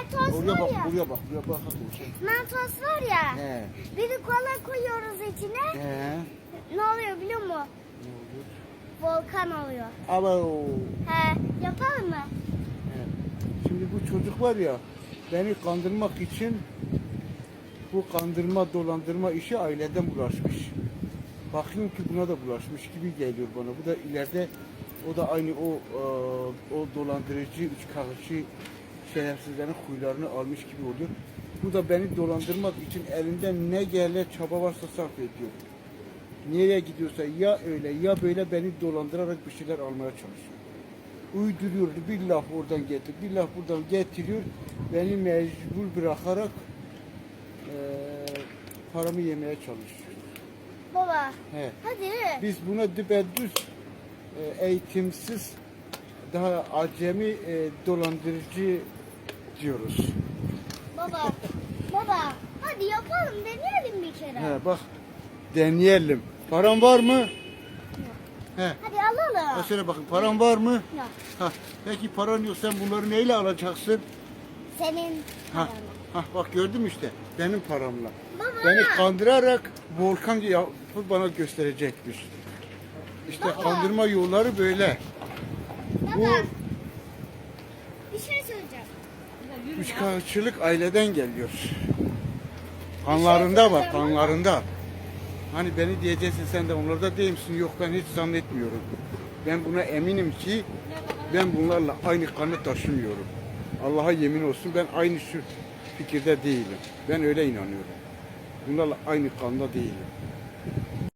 mentos Buraya var bak, ya. buraya bak, buraya bak. Mentos var ya. He. Bir de kola koyuyoruz içine. He. Ne oluyor biliyor musun? Ne olur? Volkan oluyor. Ama o. He, yapalım mı? He. Şimdi bu çocuk var ya, beni kandırmak için bu kandırma, dolandırma işi aileden bulaşmış. Bakıyorum ki buna da bulaşmış gibi geliyor bana. Bu da ileride o da aynı o e, o dolandırıcı, üç kağıtçı şerefsizlerin huylarını almış gibi oluyor. Bu da beni dolandırmak için elinden ne gele çaba varsa sarf ediyor. Nereye gidiyorsa ya öyle ya böyle beni dolandırarak bir şeyler almaya çalışıyor. Uyduruyor, bir laf oradan getir, bir laf buradan getiriyor. Beni mecbur bırakarak eee paramı yemeye çalışıyor. Baba, He. hadi. Biz buna düpedüz e, eğitimsiz, daha acemi e, dolandırıcı diyoruz. Baba, baba. Hadi yapalım, deneyelim bir kere. He, bak deneyelim. Paran var mı? He. Hadi alalım. Ha, söyle bakın paran var mı? Yok, Ha, peki paran yok sen bunları neyle alacaksın? senin Ha, ha bak gördün mü işte benim paramla. Baba. Beni kandırarak volkan yapıp bana gösterecekmiş. İşte Baba. kandırma yolları böyle. Bu Baba, bir şey söyleyeceğim. Üçkağıtçılık aileden geliyor. Kanlarında var, kanlarında. Hani beni diyeceksin sen de onlarda değil misin? Yok ben hiç zannetmiyorum. Ben buna eminim ki ben bunlarla aynı kanı taşımıyorum. Allah'a yemin olsun ben aynı şu fikirde değilim. Ben öyle inanıyorum. Bunlarla aynı kanda değilim.